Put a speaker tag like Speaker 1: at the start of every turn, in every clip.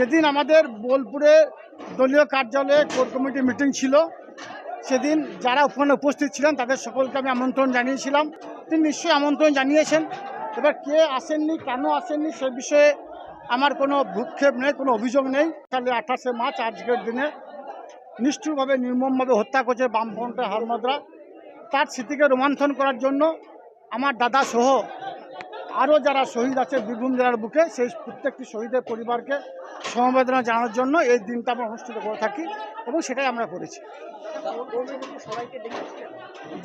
Speaker 1: সেদিন আমাদের বোলপুরে দলীয় কার্যালয়ে কোর কমিটি মিটিং ছিল। সেদিন যারা ওখানে উপস্থিত ছিলেন, তাদের সকলকে আমি আমন্ত্রণ জানিয়েছিলাম। তিনি নিশ্চয়ই আমন্ত্রণ জানিয়েছেন। এবার কে আসেননি, কেন আসেননি, সে বিষয়ে আমার কোনো ভূক্ষেপ নেই, কোনো অভিযোগ নেই। তাহলে আঠাশে মার্চ, আজকের দিনে নিষ্ঠুরভাবে, নির্মমভাবে হত্যা করছে বামফ্রন্টের হারমদরা। তার স্মৃতিকে রোমান্থন করার জন্য আমার দাদা সহ আরও যারা শহীদ আছে বীরভূম জেলার বুকে, সেই প্রত্যেকটি শহীদের পরিবারকে সমবেদনা জানানোর জন্য এই দিনটা আমরা অনুষ্ঠিত করে থাকি এবং সেটাই আমরা করেছি।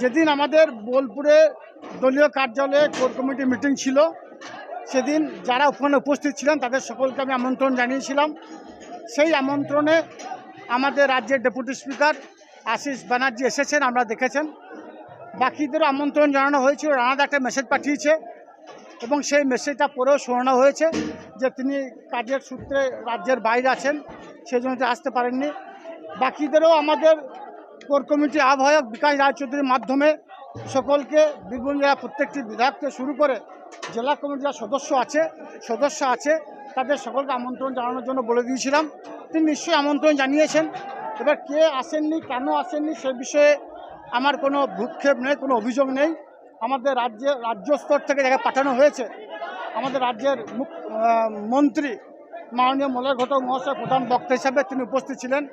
Speaker 1: যেদিন আমাদের বোলপুরে দলীয় কার্যালয়ে কোর কমিটি মিটিং ছিল, সেদিন যারা ওখানে উপস্থিত ছিলেন তাদের সকলকে আমি আমন্ত্রণ জানিয়েছিলাম। সেই আমন্ত্রণে আমাদের রাজ্যের ডেপুটি স্পিকার আশিস ব্যানার্জি এসেছেন, আমরা দেখেছেন। বাকিদেরও আমন্ত্রণ জানানো হয়েছিল রানাদা একটা মেসেজ পাঠিয়েছে। এবং সেই মেসেজটা পরেও শোনানো হয়েছে যে তিনি কাজের সূত্রে রাজ্যের বাইরে আছেন সেই জন্য আসতে পারেননি। বাকিদেরও আমাদের কোর কমিটির আহ্বায়ক বিকাশ রায়চৌধুরীর মাধ্যমে সকলকে, বীরভূম জেলা প্রত্যেকটি বিধায়ককে শুরু করে জেলা কমিটির সদস্য আছে সদস্য আছে, তাদের সকলকে আমন্ত্রণ জানানোর জন্য বলে দিয়েছিলাম। তিনি নিশ্চয়ই আমন্ত্রণ জানিয়েছেন। এবার কে আসেননি, কেন আসেননি, সে বিষয়ে আমার কোনো ভূক্ষেপ নেই, কোনো অভিযোগ নেই। আমাদের রাজ্যে রাজ্য স্তর থেকে যাকে পাঠানো হয়েছে, আমাদের রাজ্যের মন্ত্রী মাননীয় মলয় ঘটক মহাশয়, প্রধান বক্তা হিসাবে তিনি উপস্থিত ছিলেন।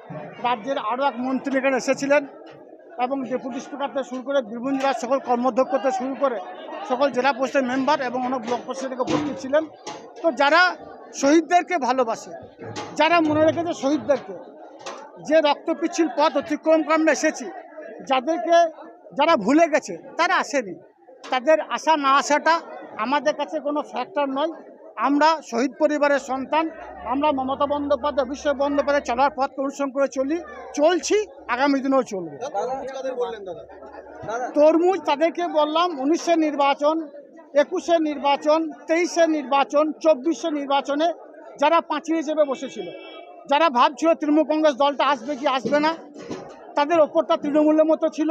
Speaker 1: রাজ্যের আরও এক মন্ত্রী এখানে এসেছিলেন এবং ডেপুটি স্পিকার থেকে শুরু করে বীরভূম জেলার সকল কর্মধ্যক্ষ থেকে শুরু করে সকল জেলা পরিষদের মেম্বার এবং অনেক ব্লক পরিষদ থেকে উপস্থিত ছিলেন। তো যারা শহীদদেরকে ভালোবাসে, যারা মনে রেখেছে শহীদদেরকে, যে রক্তপিচ্ছিল পথ অতিক্রম করে এসেছি, যাদেরকে যারা ভুলে গেছে, তারা আসেনি। তাদের আসা না আসাটা আমাদের কাছে কোনো ফ্যাক্টর নয়। আমরা শহীদ পরিবারের সন্তান আমরা মমতা বন্দ্যোপাধ্যায় অভিষেক বন্দ্যোপাধ্যায় চলার পথ অনুসরণ করে চলি চলছি আগামী দিনেও চলবে। তরমুজ তাদেরকে বললাম উনিশে নির্বাচন একুশে নির্বাচন তেইশে নির্বাচন চব্বিশে নির্বাচনে যারা পাঁচিয়ে হিসেবে বসেছিল যারা ভাবছিল তৃণমূল কংগ্রেস দলটা আসবে কি আসবে না তাদের ওপরটা তৃণমূলের মতো ছিল।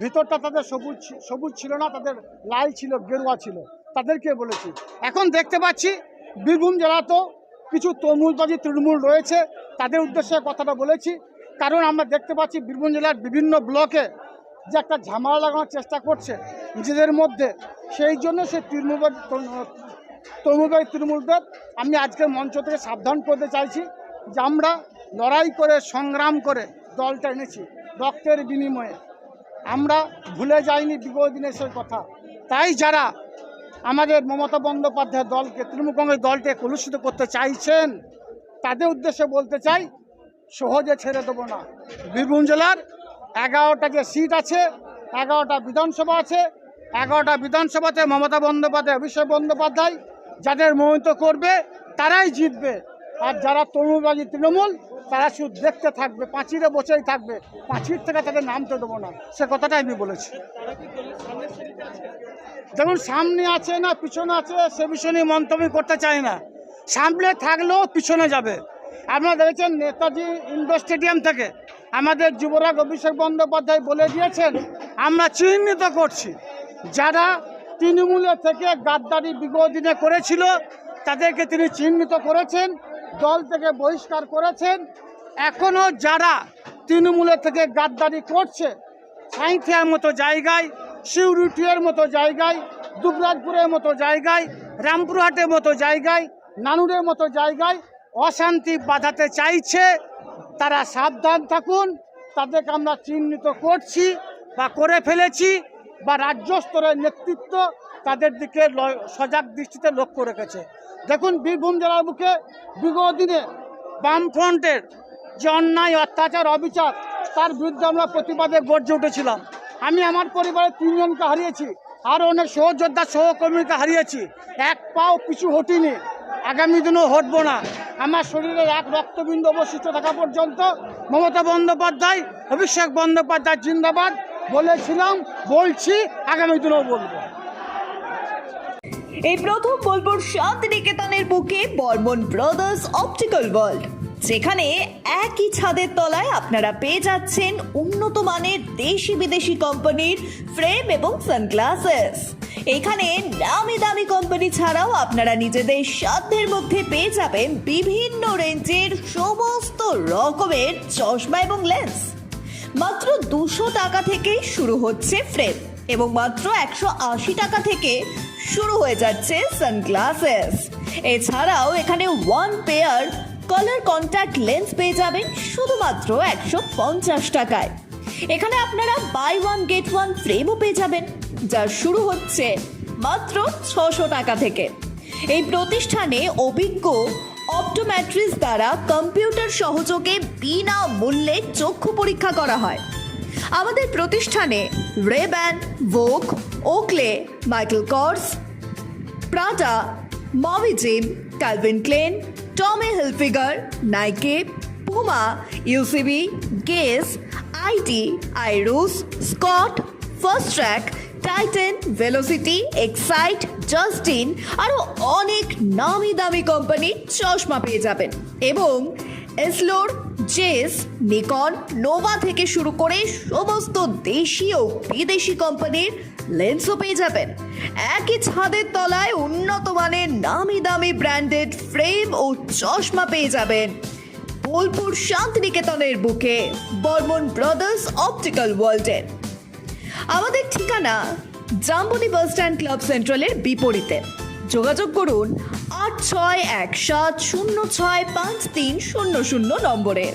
Speaker 1: ভিতরটা তাদের সবুজ সবুজ ছিল না, তাদের লাল ছিল, গেরুয়া ছিল। তাদেরকে বলেছি, এখন দেখতে পাচ্ছি বীরভূম জেলাতেও কিছু তরমুজবাজি তৃণমূল রয়েছে। তাদের উদ্দেশ্যে কথাটা বলেছি, কারণ আমরা দেখতে পাচ্ছি বীরভূম জেলার বিভিন্ন ব্লকে যে একটা ঝামেলা লাগানোর চেষ্টা করছে নিজেদের মধ্যে। সেই জন্য সে তৃণমূল তরমুজবাজি তৃণমূলদের আমি আজকের মঞ্চ থেকে সাবধান করতে চাইছি যে আমরা লড়াই করে সংগ্রাম করে দলটা এনেছি রক্তের বিনিময়ে। আমরা ভুলে যাইনি বিগত দিনের সেই কথা। তাই যারা আমাদের মমতা বন্দ্যোপাধ্যায় দলকে, তৃণমূল কংগ্রেস দলকে কলুষিত করতে চাইছেন, তাদের উদ্দেশ্যে বলতে চাই, সহজে ছেড়ে দেবো না। বীরভূম জেলার এগারোটা যে সিট আছে, এগারোটা বিধানসভা আছে, এগারোটা বিধানসভাতে মমতা বন্দ্যোপাধ্যায়, অভিষেক বন্দ্যোপাধ্যায় যাদের মোহিত করবে, তারাই জিতবে। আর যারা তরুণবাজি তৃণমূল, তারা শুধু দেখতে থাকবে পাঁচিরে বসেই থাকবে। পাঁচির থেকে তাদের নামতে দেবো না। সে কথাটাই আমি বলেছি। দেখুন সামনে আছে না, পিছনে আছে, সে বিষয় নিয়ে মন্তব্য করতে চাই না। সামনে থাকলেও পিছনে যাবে। আপনারা দেখেছেন নেতাজি ইন্ডোর স্টেডিয়াম থেকে আমাদের যুবরাজ অভিষেক বন্দ্যোপাধ্যায় বলে দিয়েছেন, আমরা চিহ্নিত করছি। যারা তৃণমূলের থেকে গাদ্দারি বিগত দিনে করেছিল, তাদেরকে তিনি চিহ্নিত করেছেন। দল থেকে বহিষ্কার করেছেন। এখনও যারা তৃণমূলের থেকে গাদ্দারি করছে, সাঁইথিয়ার মতো জায়গায় শিউরুটিয়ার মতো জায়গায়, দুবরাজপুরের মতো জায়গায়, রামপুরহাটের মতো জায়গায়, নানুরের মতো জায়গায় অশান্তি বাঁধাতে চাইছে, তারা সাবধান থাকুন, তাদেরকে আমরা চিহ্নিত করছি বা করে ফেলেছি। বা রাজ্য স্তরের নেতৃত্ব তাদের দিকে সজাগ দৃষ্টিতে লক্ষ্য রেখেছে। দেখুন, বীরভূম জেলার বুকে বিগত দিনে বামফ্রন্টের যে অন্যায়, অত্যাচার, অবিচার, তার বিরুদ্ধে আমরা প্রতিবাদে গর্জে উঠেছিলাম। আমি আমার পরিবারের তিনজনকে হারিয়েছি, আরও অনেক সহযোদ্ধা সহকর্মীকে হারিয়েছি। এক পাও পিছু হটিনি, আগামী দিনেও হটবো না। আমার শরীরে এক রক্তবিন্দু অবশিষ্ট থাকা পর্যন্ত মমতা বন্দ্যোপাধ্যায়, অভিষেক বন্দ্যোপাধ্যায় জিন্দাবাদ। বলেছিলাম, বলছি, আগামী দিনেও বলব।
Speaker 2: এই প্রথম বোলপুর শান্তিনিকেতনের বুকে বর্মন ব্রাদার্স অপটিক্যাল ওয়ার্ল্ড, যেখানে একই ছাদের তলায় আপনারা পেয়ে যাচ্ছেন উন্নত মানের দেশি বিদেশি কোম্পানির ফ্রেম এবং সানগ্লাসেস। এখানে দামি দামি কোম্পানি ছাড়াও আপনারা নিজেদের সাধ্যের মধ্যে পেয়ে যাবেন বিভিন্ন রেঞ্জের সমস্ত রকমের চশমা এবং লেন্স। মাত্র দুশো টাকা থেকেই শুরু হচ্ছে ফ্রেম এবং মাত্র একশো আশি টাকা থেকে শুরু হয়ে যাচ্ছে সানগ্লাসেস এছাড়াও এখানে one pair colour contact lens পেয়ে যাবেন শুধুমাত্র একশো পঞ্চাশ টাকায়। এখানে আপনারা বাই ওয়ান গেট ওয়ান ফ্রেমও পেয়ে যাবেন, যা শুরু হচ্ছে মাত্র ছশো টাকা থেকে। এই প্রতিষ্ঠানে অভিজ্ঞ অপটোম্যাট্রিস দ্বারা কম্পিউটার সহযোগে বিনা মূল্যে চক্ষু পরীক্ষা করা হয়। আমাদের প্রতিষ্ঠানে Ray Ban Vogue Oakley Michael Kors Prada মভিজিম Calvin Klein Tommy Hilfiger Nike Puma UCB Guess IT আইরুস Scott Fastrack Titan Velocity Excite Justin আরও অনেক নামি দামি কোম্পানির চশমা পেয়ে যাবেন। এবং এসলোর জেস নিকন নোভা থেকে শুরু করে সমস্ত দেশি ও বিদেশি কোম্পানির লেন্সও পেয়ে যাবেন। একই ছাদের তলায় উন্নত মানের নামি দামি ব্র্যান্ডেড ফ্রেম ও চশমা পেয়ে যাবেন। বোলপুর শান্তিনিকেতনের বুকে বর্মন ব্রাদার্স অপটিক্যাল ওয়ার্ল্ডের। আমাদের ঠিকানা জাম্বনি বাস স্ট্যান্ড ক্লাব সেন্ট্রালের বিপরীতে। যোগাযোগ করুন আট ছয় এক সাত শূন্য ছয় পাঁচ তিন শূন্য শূন্য নম্বরে।